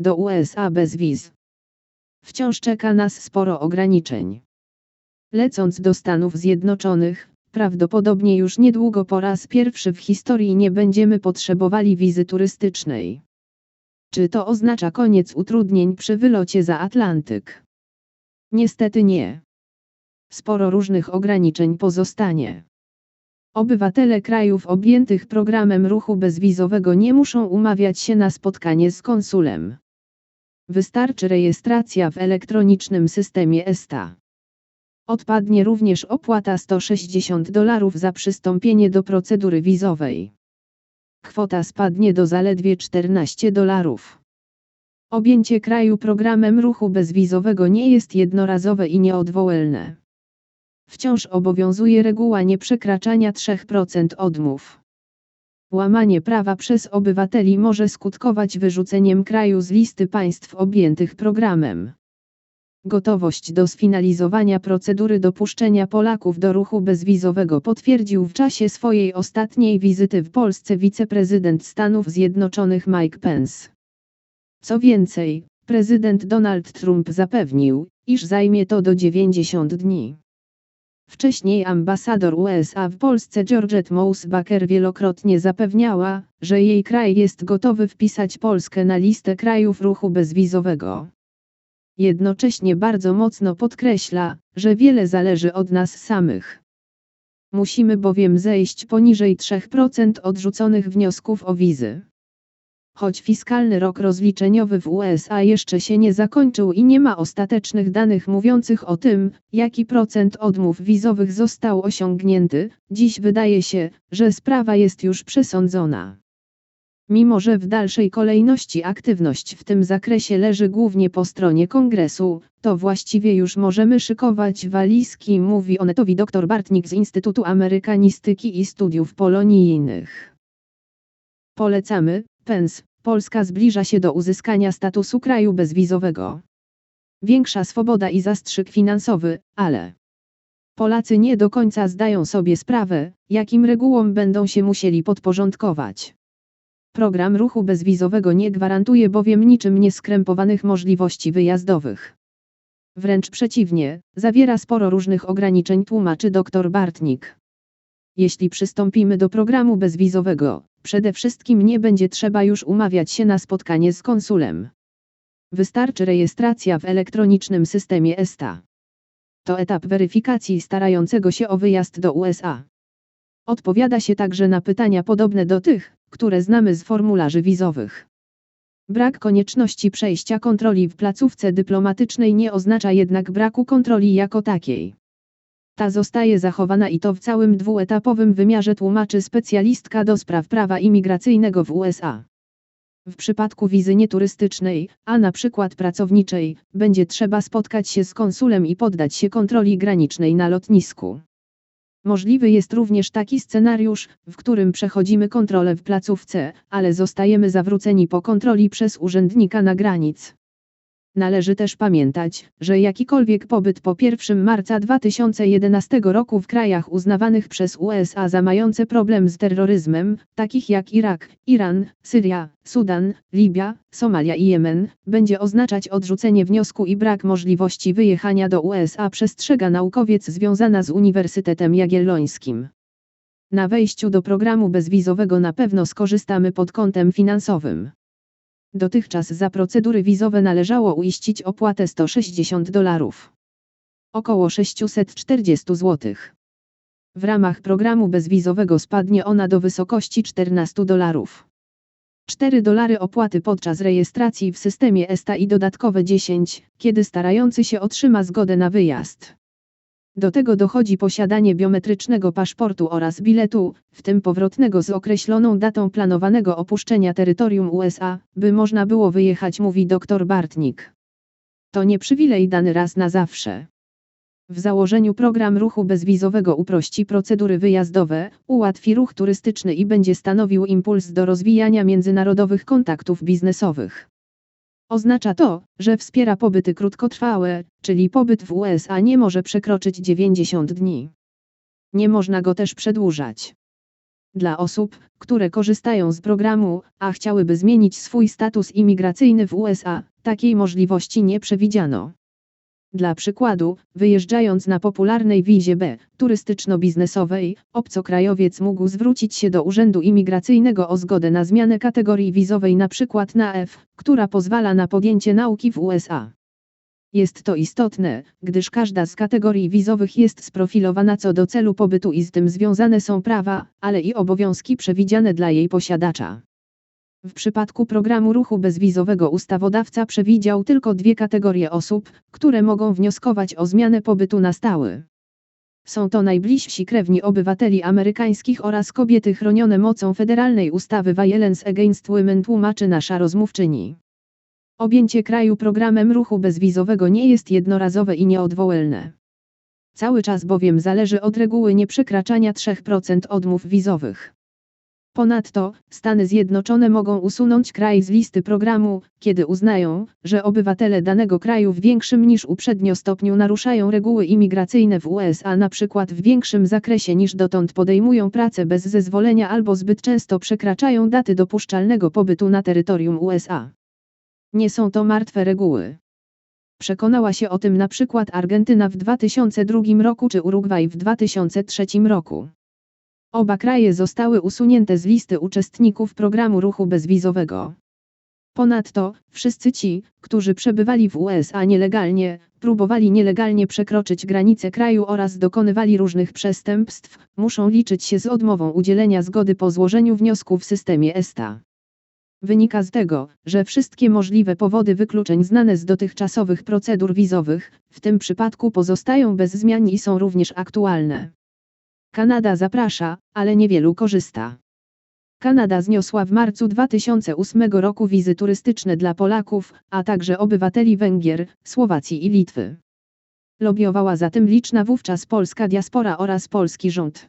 Do USA bez wiz. Wciąż czeka nas sporo ograniczeń. Lecąc do Stanów Zjednoczonych, prawdopodobnie już niedługo po raz pierwszy w historii nie będziemy potrzebowali wizy turystycznej. Czy to oznacza koniec utrudnień przy wylocie za Atlantyk? Niestety nie. Sporo różnych ograniczeń pozostanie. Obywatele krajów objętych programem ruchu bezwizowego nie muszą umawiać się na spotkanie z konsulem. Wystarczy rejestracja w elektronicznym systemie ESTA. Odpadnie również opłata 160 dolarów za przystąpienie do procedury wizowej. Kwota spadnie do zaledwie 14 dolarów. Objęcie kraju programem ruchu bezwizowego nie jest jednorazowe i nieodwołalne. Wciąż obowiązuje reguła nieprzekraczania 3% odmów. Łamanie prawa przez obywateli może skutkować wyrzuceniem kraju z listy państw objętych programem. Gotowość do sfinalizowania procedury dopuszczenia Polaków do ruchu bezwizowego potwierdził w czasie swojej ostatniej wizyty w Polsce wiceprezydent Stanów Zjednoczonych Mike Pence. Co więcej, prezydent Donald Trump zapewnił, iż zajmie to do 90 dni. Wcześniej ambasador USA w Polsce Georgette Mousbacher wielokrotnie zapewniała, że jej kraj jest gotowy wpisać Polskę na listę krajów ruchu bezwizowego. Jednocześnie bardzo mocno podkreśla, że wiele zależy od nas samych. Musimy bowiem zejść poniżej 3% odrzuconych wniosków o wizy. Choć fiskalny rok rozliczeniowy w USA jeszcze się nie zakończył i nie ma ostatecznych danych mówiących o tym, jaki procent odmów wizowych został osiągnięty, dziś wydaje się, że sprawa jest już przesądzona. Mimo że w dalszej kolejności aktywność w tym zakresie leży głównie po stronie kongresu, to właściwie już możemy szykować walizki, mówi onetowi dr Bartnik z Instytutu Amerykanistyki i Studiów Polonijnych. Polecamy, Pence, Polska zbliża się do uzyskania statusu kraju bezwizowego. Większa swoboda i zastrzyk finansowy, ale Polacy nie do końca zdają sobie sprawę, jakim regułom będą się musieli podporządkować. Program ruchu bezwizowego nie gwarantuje bowiem niczym nieskrępowanych możliwości wyjazdowych. Wręcz przeciwnie, zawiera sporo różnych ograniczeń, tłumaczy dr Bartnik. Jeśli przystąpimy do programu bezwizowego, przede wszystkim nie będzie trzeba już umawiać się na spotkanie z konsulem. Wystarczy rejestracja w elektronicznym systemie ESTA. To etap weryfikacji starającego się o wyjazd do USA. Odpowiada się także na pytania podobne do tych, które znamy z formularzy wizowych. Brak konieczności przejścia kontroli w placówce dyplomatycznej nie oznacza jednak braku kontroli jako takiej. Ta zostaje zachowana i to w całym dwuetapowym wymiarze tłumaczy specjalistka do spraw prawa imigracyjnego w USA. W przypadku wizy nieturystycznej, a na przykład pracowniczej, będzie trzeba spotkać się z konsulem i poddać się kontroli granicznej na lotnisku. Możliwy jest również taki scenariusz, w którym przechodzimy kontrolę w placówce, ale zostajemy zawróceni po kontroli przez urzędnika na granic. Należy też pamiętać, że jakikolwiek pobyt po 1 marca 2011 roku w krajach uznawanych przez USA za mające problem z terroryzmem, takich jak Irak, Iran, Syria, Sudan, Libia, Somalia i Jemen, będzie oznaczać odrzucenie wniosku i brak możliwości wyjechania do USA przestrzega naukowiec związana z Uniwersytetem Jagiellońskim. Na wejściu do programu bezwizowego na pewno skorzystamy pod kątem finansowym. Dotychczas za procedury wizowe należało uiścić opłatę 160 dolarów. Około 640 zł. W ramach programu bezwizowego spadnie ona do wysokości 14 dolarów. 4 dolary opłaty podczas rejestracji w systemie ESTA i dodatkowe 10, kiedy starający się otrzyma zgodę na wyjazd. Do tego dochodzi posiadanie biometrycznego paszportu oraz biletu, w tym powrotnego z określoną datą planowanego opuszczenia terytorium USA, by można było wyjechać, mówi dr Bartnik. To nie przywilej dany raz na zawsze. W założeniu program ruchu bezwizowego uprości procedury wyjazdowe, ułatwi ruch turystyczny i będzie stanowił impuls do rozwijania międzynarodowych kontaktów biznesowych. Oznacza to, że wspiera pobyty krótkotrwałe, czyli pobyt w USA nie może przekroczyć 90 dni. Nie można go też przedłużać. Dla osób, które korzystają z programu, a chciałyby zmienić swój status imigracyjny w USA, takiej możliwości nie przewidziano. Dla przykładu, wyjeżdżając na popularnej wizie B, turystyczno-biznesowej, obcokrajowiec mógł zwrócić się do Urzędu Imigracyjnego o zgodę na zmianę kategorii wizowej np. na F, która pozwala na podjęcie nauki w USA. Jest to istotne, gdyż każda z kategorii wizowych jest sprofilowana co do celu pobytu i z tym związane są prawa, ale i obowiązki przewidziane dla jej posiadacza. W przypadku programu ruchu bezwizowego ustawodawca przewidział tylko dwie kategorie osób, które mogą wnioskować o zmianę pobytu na stały. Są to najbliżsi krewni obywateli amerykańskich oraz kobiety chronione mocą federalnej ustawy Violence Against Women tłumaczy nasza rozmówczyni. Objęcie kraju programem ruchu bezwizowego nie jest jednorazowe i nieodwołalne. Cały czas bowiem zależy od reguły nieprzekraczania 3% odmów wizowych. Ponadto, Stany Zjednoczone mogą usunąć kraj z listy programu, kiedy uznają, że obywatele danego kraju w większym niż uprzednio stopniu naruszają reguły imigracyjne w USA, przykład w większym zakresie niż dotąd podejmują pracę bez zezwolenia albo zbyt często przekraczają daty dopuszczalnego pobytu na terytorium USA. Nie są to martwe reguły. Przekonała się o tym przykład Argentyna w 2002 roku czy Urugwaj w 2003 roku. Oba kraje zostały usunięte z listy uczestników programu ruchu bezwizowego. Ponadto, wszyscy ci, którzy przebywali w USA nielegalnie, próbowali nielegalnie przekroczyć granice kraju oraz dokonywali różnych przestępstw, muszą liczyć się z odmową udzielenia zgody po złożeniu wniosku w systemie ESTA. Wynika z tego, że wszystkie możliwe powody wykluczeń znane z dotychczasowych procedur wizowych, w tym przypadku pozostają bez zmian i są również aktualne. Kanada zaprasza, ale niewielu korzysta. Kanada zniosła w marcu 2008 roku wizy turystyczne dla Polaków, a także obywateli Węgier, Słowacji i Litwy. Lobiowała za tym liczna wówczas polska diaspora oraz polski rząd.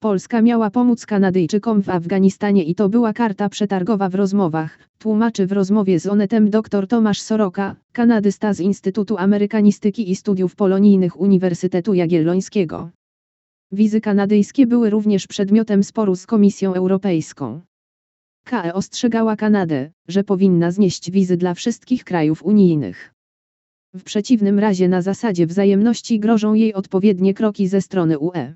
Polska miała pomóc Kanadyjczykom w Afganistanie i to była karta przetargowa w rozmowach, tłumaczy w rozmowie z Onetem dr Tomasz Soroka, kanadysta z Instytutu Amerykanistyki i Studiów Polonijnych Uniwersytetu Jagiellońskiego. Wizy kanadyjskie były również przedmiotem sporu z Komisją Europejską. KE ostrzegała Kanadę, że powinna znieść wizy dla wszystkich krajów unijnych. W przeciwnym razie na zasadzie wzajemności grożą jej odpowiednie kroki ze strony UE.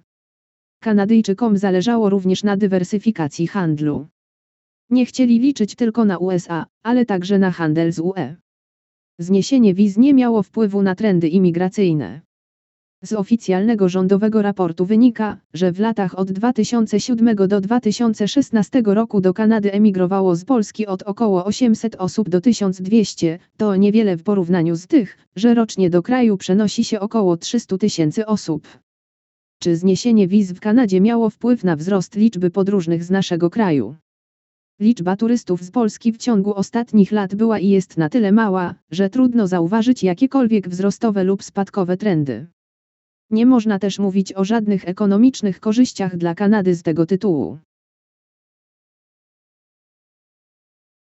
Kanadyjczykom zależało również na dywersyfikacji handlu. Nie chcieli liczyć tylko na USA, ale także na handel z UE. Zniesienie wiz nie miało wpływu na trendy imigracyjne. Z oficjalnego rządowego raportu wynika, że w latach od 2007 do 2016 roku do Kanady emigrowało z Polski od około 800 osób do 1200, to niewiele w porównaniu z tych, że rocznie do kraju przenosi się około 300 tysięcy osób. Czy zniesienie wiz w Kanadzie miało wpływ na wzrost liczby podróżnych z naszego kraju? Liczba turystów z Polski w ciągu ostatnich lat była i jest na tyle mała, że trudno zauważyć jakiekolwiek wzrostowe lub spadkowe trendy. Nie można też mówić o żadnych ekonomicznych korzyściach dla Kanady z tego tytułu.